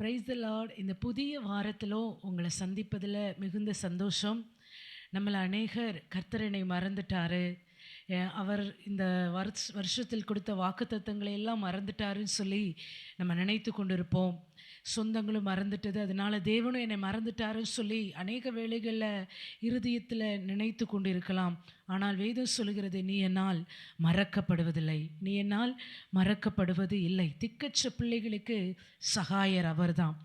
Praise the Lord இந்த புதிய வாரத்திலும் உங்களை சந்திப்பதில் மிகுந்த சந்தோஷம். நம்மளை அநேகர் கர்த்தரனை மறந்துட்டாரு. அவர் இந்த வருஷ வருஷத்தில் கொடுத்த வாக்குத்தத்தங்களை எல்லாம் மறந்துட்டாருன்னு சொல்லி நம்ம நினைத்து கொண்டிருப்போம். சொந்தங்களும் மறந்துட்டது. அதனால தேவனும் என்னை மறந்துட்டாருன்னு சொல்லி அநேக வேளைகளில் இருதயத்தில் நினைத்து கொண்டிருக்கலாம். ஆனால் வேதம் சொல்கிறது நீ என்னால் மறக்கப்படுவதில்லை. நீ என்னால் மறக்கப்படுவது இல்லை. திக்கச்ச பிள்ளைகளுக்கு சகாயர் அவர்தான்.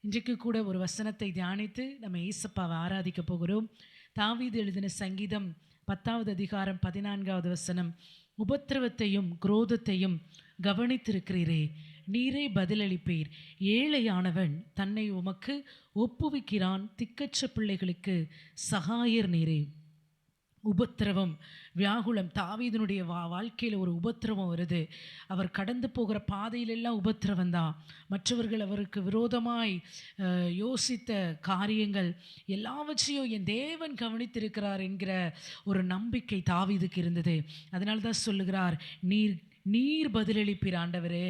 இன்றைக்கு கூட ஒரு வசனத்தை தியானித்து நம்ம ஈசப்பாவை ஆராதிக்க போகிறோம். தாவீது எழுதின சங்கீதம் பத்தாவது அதிகாரம் பதினான்காவது வசனம் உபத்திரவத்தையும் குரோதத்தையும் கவனித்திருக்கிறீரே. நீரே பதிலளிப்பீர். ஏழையானவன் தன்னை உமக்கு ஒப்புவிக்கிறான். திக்கற்ற பிள்ளைகளுக்கு சகாயர் நீரே. உபத்திரவம். வியாகுலம். தாவீதனுடைய வா வாழ்க்கையில் ஒரு உபத்திரவம் வருது. அவர் கடந்து போகிற பாதையிலெல்லாம் உபத்திரவம் தான் மற்றவர்கள் அவருக்கு விரோதமாய் யோசித்த காரியங்கள் எல்லாவற்றையும் என் தேவன் கவனித்திருக்கிறார் என்கிற ஒரு நம்பிக்கை தாவீதுக்கு இருந்தது. அதனால தான் சொல்லுகிறார் நீர் நீர் பதிலளிப்பீர் ஆண்டவரே.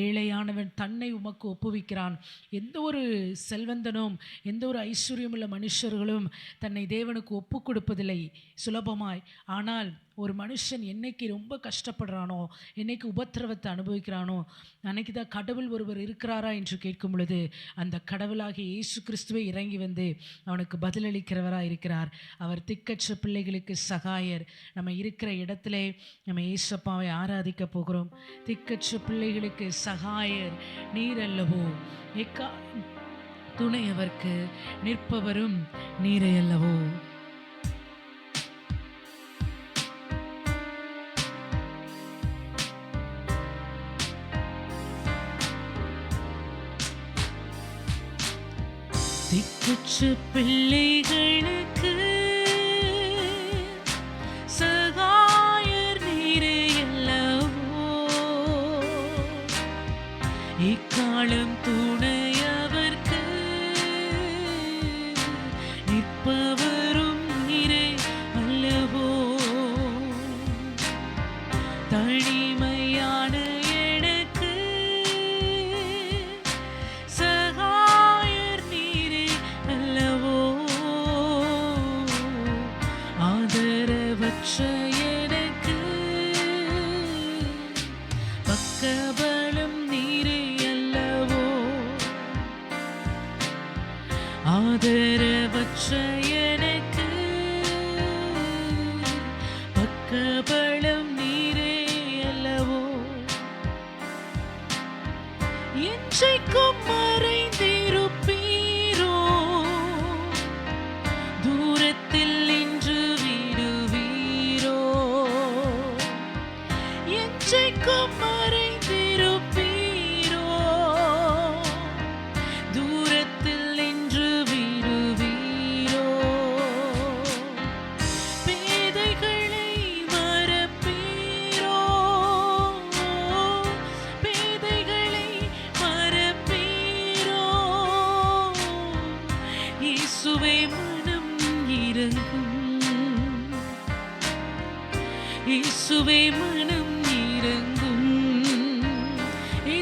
ஏழையானவன் தன்னை உமக்கு ஒப்புவிக்கிறான். எந்த ஒரு செல்வந்தனும் எந்த ஒரு ஐஸ்வர்யமுள்ள மனுஷர்களும் தன்னை தேவனுக்கு ஒப்பு கொடுப்பதில்லை. சுலபமாய். ஆனால் ஒரு மனுஷன் என்னைக்கு ரொம்ப கஷ்டப்படுறானோ என்னைக்கு உபத்திரவத்தை அனுபவிக்கிறானோ அன்னைக்கு தான் கடவுள் ஒருவர் இருக்கிறாரா என்று கேட்கும் பொழுது அந்த கடவுளாகிய இயேசு கிறிஸ்துவை இறங்கி வந்து அவனுக்கு பதிலளிக்கிறவராக இருக்கிறார். அவர் திக்கற்ற பிள்ளைகளுக்கு சகாயர். நம்ம இருக்கிற இடத்துல நம்ம ஏசப்பாவை ஆராதிக்க போகிறோம். திக்கற்ற பிள்ளைகளுக்கு சகாயர் நீர் அல்லவோ எக்கா துணை அவர்க்கு நிற்பவரும் நீரை அல்லவோ. திக்குச்சு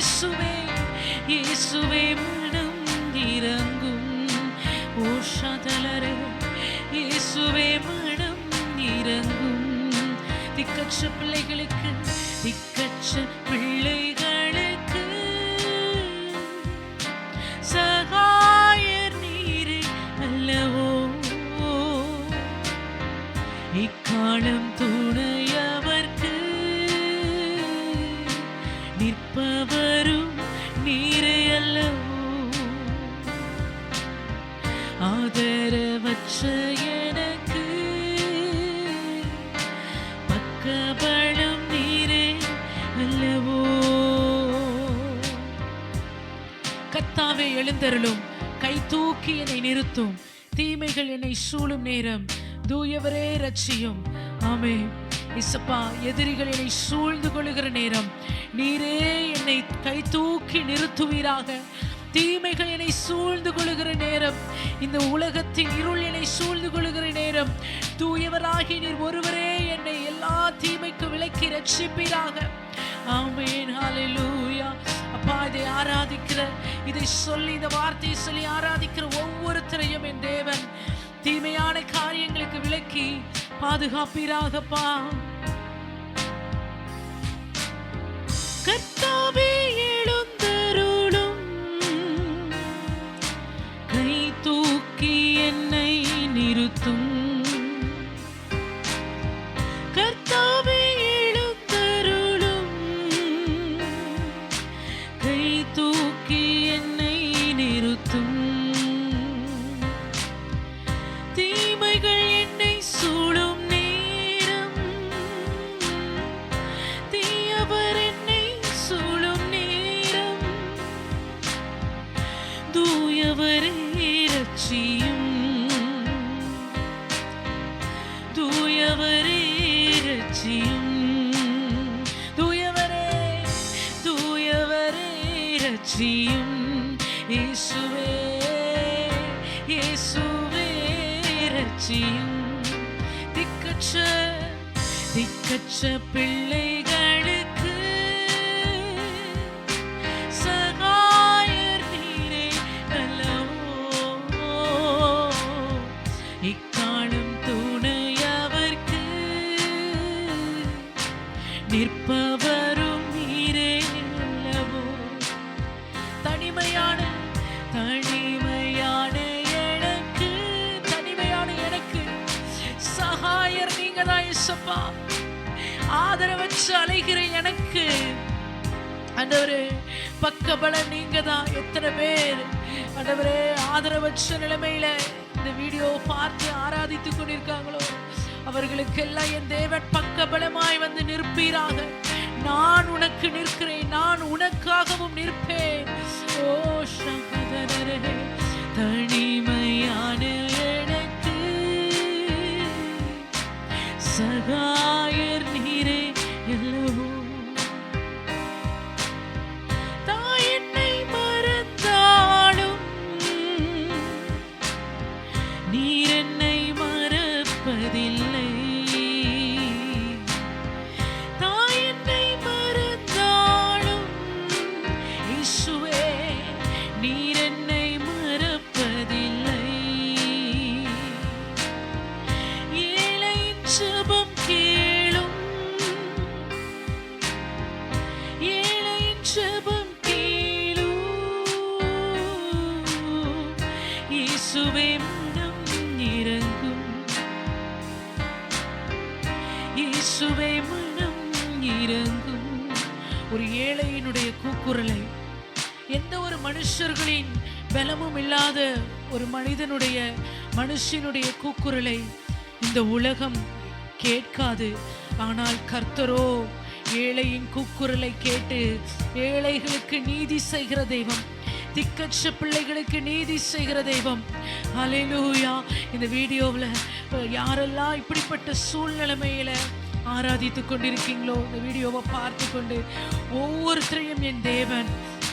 இயேசுவே இயேசுவே மனம் இறங்கும் ஓ சதலரே இயேசுவே மனம் இறங்கும் திக்கற்ற பிள்ளைகளுக்கு திக்கற்ற பிள்ளைகளுக்கு சகாயர் நீரே அல்லவோ எழுந்தருளும். கை தூக்கி என்னை நிறுத்தும். தீமைகள் என்னை சூழும் நேரம். தூயவரே ரட்சியும் ஆமே இசப்பா எதிரிகள் என்னை சூழ்ந்து கொள்ளுகிற நேரம். நீரே என்னை கை தூக்கி நிறுத்துவீராக. தீமைகள் என்னை சூழ்ந்து கொள்ளுகிற நேரம். இந்த உலகத்தின் இருள் என்னை சூழ்ந்து கொள்ளுகிற நேரம். தூயவராகி நீர் ஒருவரே என்னை எல்லா தீமைக்கும் விலக்கி ரட்சிப்பீராக ஆமேன். ஹalleluya. ஆராதிக்கிற இதை சொல்லி இந்த வார்த்தையை சொல்லி ஆராதிக்கிற ஒவ்வொருத்தரையும் என் தேவன் தீமையான காரியங்களுக்கு விலக்கி பாதுகாப்பீராகப்பா. கர்த்தாவே ஆதரவற்ற நிலைமையில இந்த வீடியோ பார்த்து ஆராதித்து கொண்டிருக்காங்களோ? அவர்களுக்கெல்லாம் என் தேவன் பக்கபலமாய் வந்து நிற்பீராக. நான் உனக்கு நிற்கிறேன். நான் உனக்காகவும் நிற்பேன். ஓ சகோதரே தனிமையான எனக்கு சகாயர் இயேசுவே மனிதனுடைய மனுஷனுடைய கூக்குரலை இந்த உலகம் கேட்காது. ஆனால் கர்த்தரோ ஏழையின் கூக்குரலை கேட்டு ஏழைகளுக்கு நீதி செய்கிற தெய்வம் திக்கற்ற பிள்ளைகளுக்கு நீதி செய்கிற தெய்வம். அலையிலூயா இந்த வீடியோவில் யாரெல்லாம் இப்படிப்பட்ட சூழ்நிலைமையில ஆராதித்து கொண்டிருக்கீங்களோ இந்த வீடியோவை பார்த்து கொண்டு ஒவ்வொருத்தரையும் என் தேவன்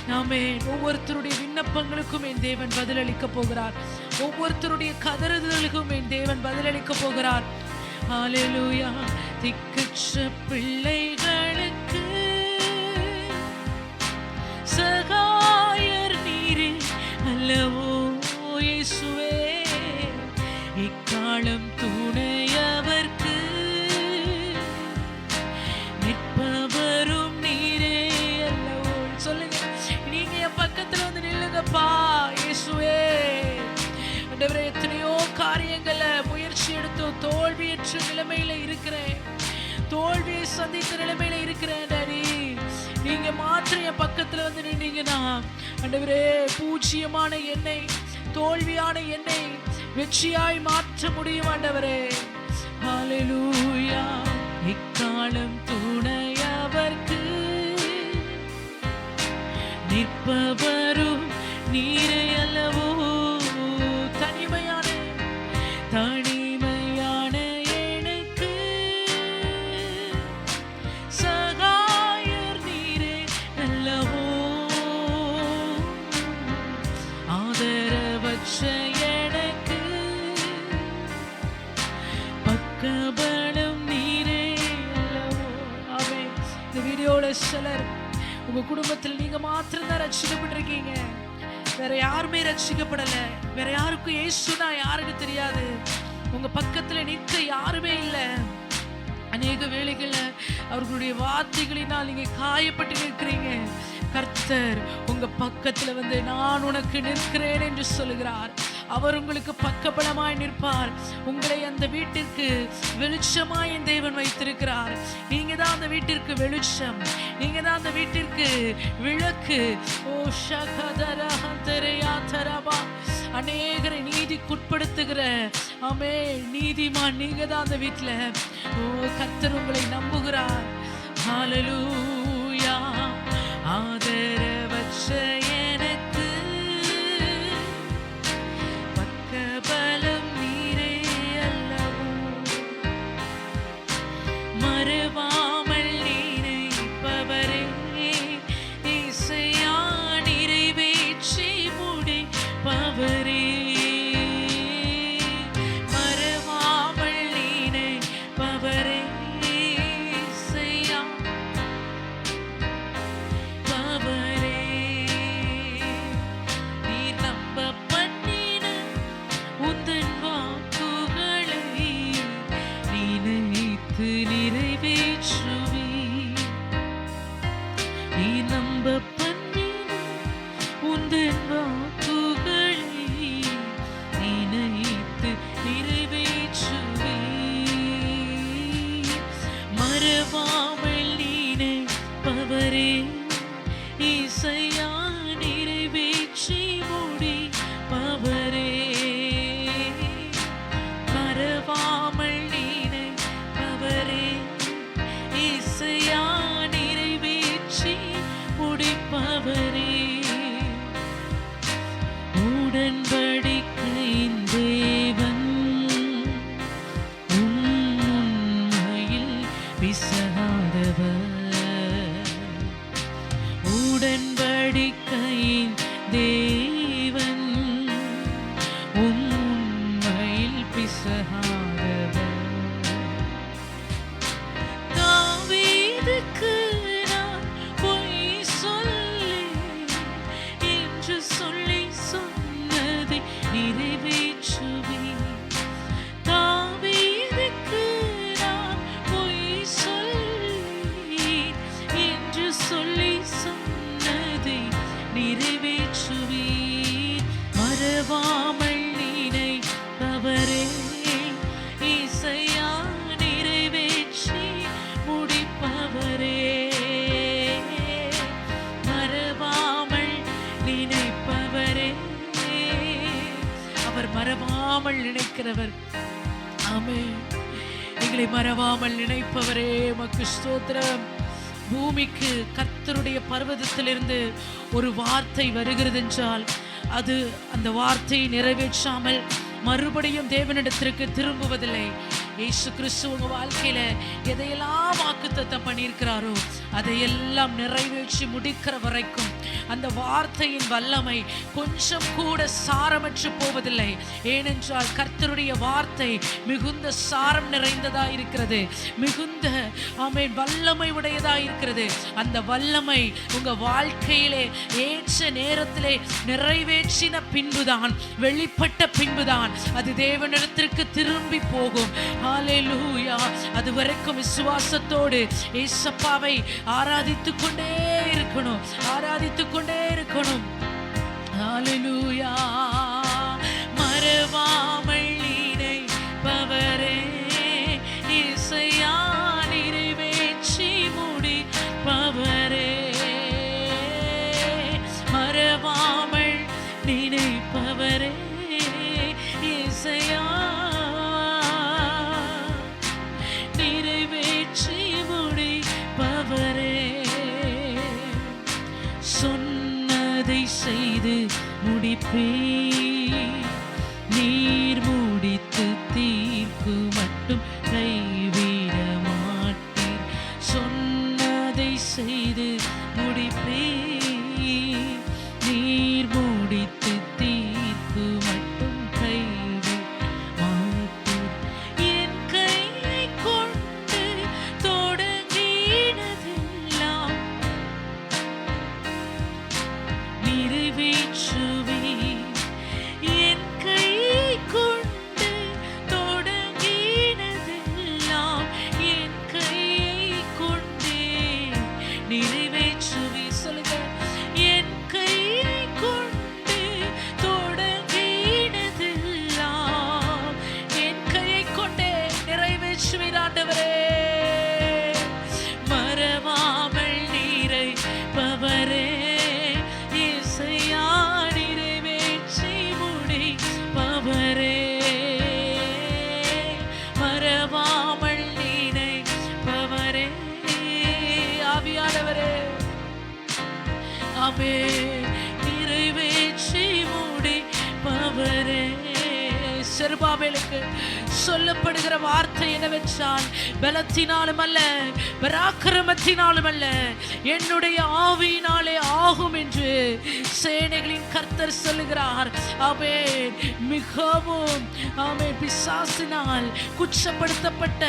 நாமே ஒவ்வொருத்தருடைய விண்ணப்பங்களுக்கும் என் தேவன் பதிலளிக்க போகிறார். ஒவ்வொருத்தருடைய கதறுதலுக்கும் என் தேவன் பதிலளிக்க போகிறார். ஹalleluya பிள்ளைகள் நிலைமையில இருக்கிறேன். தோல்வியை சந்தித்த நிலைமையில இருக்கிறேன் டாடி. நீங்க மாத்திரம் என் பக்கத்துல வந்து நின்னீங்கன்னா ஆண்டவரே பூஜ்ஜியமான எண்ணெய் தோல்வியான எண்ணெய் வெற்றியாய் மாற்ற முடியும் ஆண்டவரே. கஷ்டப்பட்டிருக்கீங்க. வேற யாருமே ரட்சிக்கப்படல. வேற யாருக்கும் ஏசுனா யாருக்கு தெரியாது. உங்க பக்கத்துல நிற்க யாருமே இல்லை. அநேக வேலைகள்ல அவர்களுடைய வார்த்தைகளினால் நீங்க காயப்பட்டு நிற்கிறீங்க. கர்த்தர் உங்க பக்கத்துல வந்து நான் உனக்கு நிற்கிறேன் என்று சொல்லுகிறார். அவர் உங்களுக்கு பக்கபலமாய் நிற்பார். உங்களை அந்த வீட்டிற்கு வெளிச்சமாய் என் தேவன் வைத்திருக்கிறார். நீங்க தான் அந்த வீட்டிற்கு வெளிச்சம். நீங்க தான் அந்த வீட்டிற்கு விளக்கு. ஓ ஷகதரஹந்தரையா தரபா அநேகரை நீதிக்குட்படுத்துகிற ஆமே நீதிமான் நீங்க தான் அந்த வீட்டில் ஓ கர்த்தர் உங்களை நம்புகிறார். ஆதரவற்ற மறவாமல் நினைப்பவரே மக்கு ஸ்தோத்திரம். பூமிக்கு கர்த்தருடைய பர்வதத்திலிருந்து ஒரு வார்த்தை வருகிறது என்றால் அது அந்த வார்த்தையை நிறைவேற்றாமல் மறுபடியும் தேவனிடத்திற்கு திரும்புவதில்லை. இயேசு கிறிஸ்து உங்க வாழ்க்கையில எதையெல்லாம் வாக்குத்தத்தை பண்ணியிருக்கிறாரோ அதையெல்லாம் நிறைவேற்றி முடிக்கிற வரைக்கும் அந்த வார்த்தையின் வல்லமை கொஞ்சம் கூட சாரமற்று போவதில்லை. ஏனென்றால் கர்த்தருடைய வார்த்தை மிகுந்த சாரம் நிறைந்ததா இருக்கிறது. மிகுந்த ஆமென் வல்லமை உடையதா இருக்கிறது. அந்த வல்லமை உங்க வாழ்க்கையிலே ஏற்ற நேரத்திலே நிறைவேற்றின பின்புதான் வெளிப்பட்ட பின்புதான் அது தேவனிடத்திற்கு திரும்பி போகும். அது வரைக்கும் விசுவாசத்தோடு ஏசப்பாவை ஆராதித்து கொண்டே இருக்கணும். ஆராதித்து கொண்டே இருக்கணும் மறவா മുടി പ്രീ அவே செருபாபேலுக்கு சொல்லப்படுகிற வார்த்தை என்னவென்றால் பலத்தினாலும் அல்ல பராக்கிரமத்தினாலும் அல்ல என்னுடைய ஆவியினாலே ஆகும் என்று சேனைகளின் கர்த்தர் சொல்லுகிறார். அவே மிகவும் ஆமே பிசாசினால் குற்றப்படுத்தப்பட்ட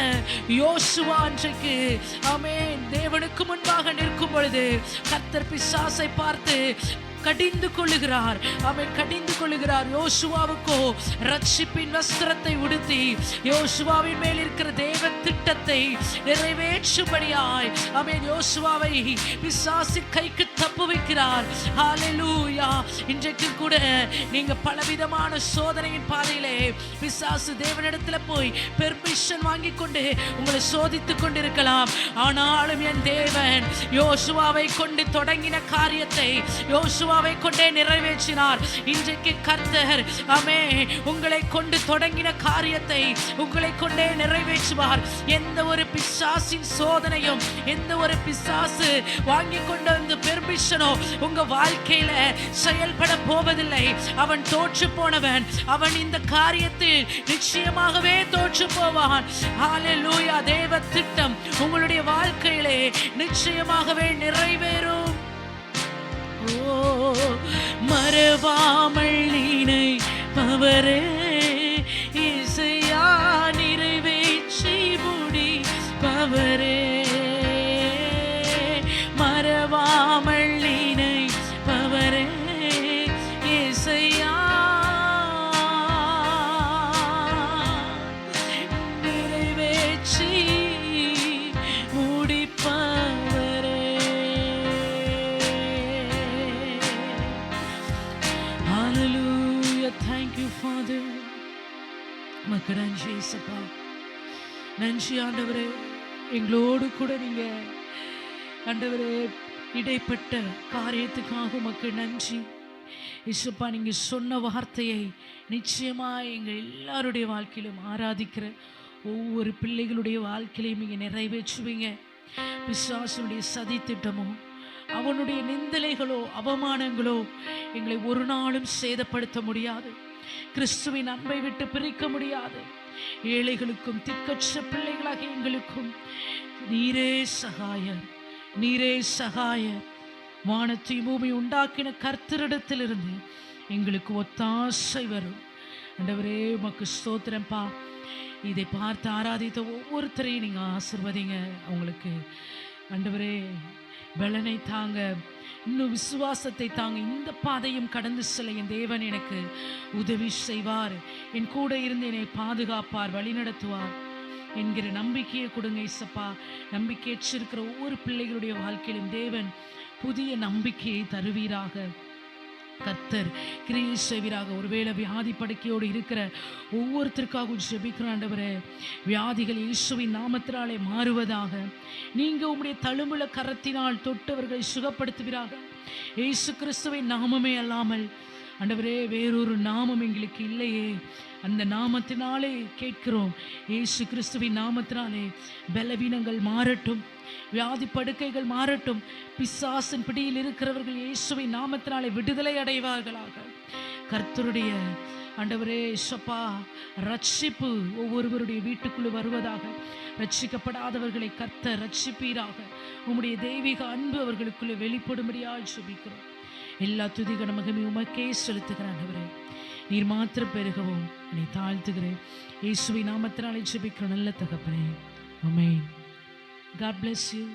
யோசுவா அன்றைக்கு ஆமே தேவனுக்கு முன்பாக நிற்கும் பொழுது கர்த்தர் பிசாசை பார்த்து கடிந்து கொள்ளுகிறார். அவன் கடிந்து கொள்ளுகிறார். யோசுவாவுக்கோ ரட்சிப்பின் வஸ்திரத்தை உடுத்தி யோசுவாவின் மேல் இருக்கிற தேவ திட்டத்தை நிறைவேற்றும்படியாய் அவன் யோசுவாவை பிசாசு கைக்கு தப்பு வைக்கிறார் ஹalleluya இன்றைக்கு கூட நீங்க பலவிதமான சோதனையின் பாதையிலே பிசாசு தேவனிடத்துல போய் பெர்மிஷன் வாங்கி கொண்டு உங்களை சோதித்துக் கொண்டிருக்கலாம். ஆனாலும் என் தேவன் யோசுவாவை கொண்டு தொடங்கின காரியத்தை யோசுவாவை கொண்டே நிறைவேற்றினார். இன்றைக்கு கர்த்தர் அமே உங்களை கொண்டு தொடங்கின காரியத்தை உங்களை கொண்டே நிறைவேற்றுவார். எந்த ஒரு பிசாசின் சோதனையும் எந்த ஒரு பிசாசு வாங்கி கொண்டு வந்து ஆம்பிஷனோ உங்க வாழ்க்கையில செயல்பட போவதில்லை. அவன் தோற்று போனவன். அவன் இந்த காரியத்தில் நிச்சயமாகவே தோற்று போவான். ஹalleluya தேவ திட்டம் உங்களுடைய வாழ்க்கையிலே நிச்சயமாகவே நிறைவேறும். ஓ மறவாமல் நீனை பவரே. நீங்க ஆண்டவரே இடைப்பட்ட காரியத்துக்காக உமக்கு நன்றி. இசுப்பா நீங்க சொன்ன வார்த்தையை நிச்சயமா எங்க எல்லாருடைய வாழ்க்கையிலும் ஆராதிக்கிற ஒவ்வொரு பிள்ளைகளுடைய வாழ்க்கையிலையும் நீங்க நிறைவேற்றுவீங்க. விசுவாசனுடைய சதி திட்டமோ அவனுடைய நிந்தலைகளோ அவமானங்களோ எங்களை ஒரு நாளும் சேதப்படுத்த முடியாது. கிறிஸ்துவின் அன்பை விட்டு பிரிக்க முடியாது. ஏழைகளுக்கும் திக்கற்ற பிள்ளைகளாக எங்களுக்கும். நீரே சகாயர் நீரே சகாயர். வானத்தை பூமி உண்டாக்கின கர்த்தரிடத்திலிருந்து எங்களுக்கு ஒத்தாசை வரும். அண்டவரே உமக்கு ஸ்தோத்திரம்பா. இதை பார்த்து ஆராதித்த ஒவ்வொருத்தரையும் நீங்கள் ஆசிர்வதிங்க. அவங்களுக்கு அண்டவரே பலனை தாங்க. இன்னும் விசுவாசத்தை தாங்க இந்த பாதையும் கடந்து செல்ல என் தேவன் எனக்கு உதவி செய்வார். என் கூட இருந்து என்னை பாதுகாப்பார் வழிநடத்துவார் என்கிற நம்பிக்கையை கொடுங்க இசப்பா நம்பிக்கையற்றிருக்கிற ஒவ்வொரு பிள்ளைகளுடைய வாழ்க்கையிலும் தேவன் புதிய நம்பிக்கையை தருவீராக. கர்த்தர் கிரியை செய்வீராக ஒருவேளை வியாதி படுக்கையோடு இருக்கிற ஒவ்வொருத்தருக்காகவும் ஜெபிக்கிற ஆண்டவரே. வியாதிகள் இயேசுவின் நாமத்தினாலே மாறுவதாக. நீங்கள் உங்களுடைய தழும்புல கரத்தினால் தொட்டவர்களை சுகப்படுத்துவீராக. இயேசு கிறிஸ்துவின் நாமமே அல்லாமல். ஆண்டவரே வேறொரு நாமம் எங்களுக்கு இல்லையே. அந்த நாமத்தினாலே கேட்கிறோம். இயேசு கிறிஸ்துவின் நாமத்தினாலே பலவீனங்கள் மாறட்டும். வியாதி படுக்கைகள் மாறட்டும். பிசாசின் பிடியில் இருக்கிறவர்கள் இயேசுவை நாமத்தினாலே விடுதலை அடைவார்களாக. கர்த்தருடைய ஆண்டவரே சப்பா ரட்சிப்பு ஒவ்வொருவருடைய வீட்டுக்குள்ளே வருவதாக. ரட்சிக்கப்படாதவர்களை கத்த ரட்சிப்பீராக உம்முடைய தெய்வீக அன்பு அவர்களுக்குள்ளே வெளிப்படும்படியாக சுபிக்கிறோம் எல்லா துதிக மகிமை உமக்கே செலுத்துகிறேன் நீர் மாத்திரம் பெருகவும் என்னை தாழ்த்துகிறேன். இயேசுவை நாமத்தினாலே ஜெபிக்கிற நல்ல தகப்பனே. அமேன் God bless you.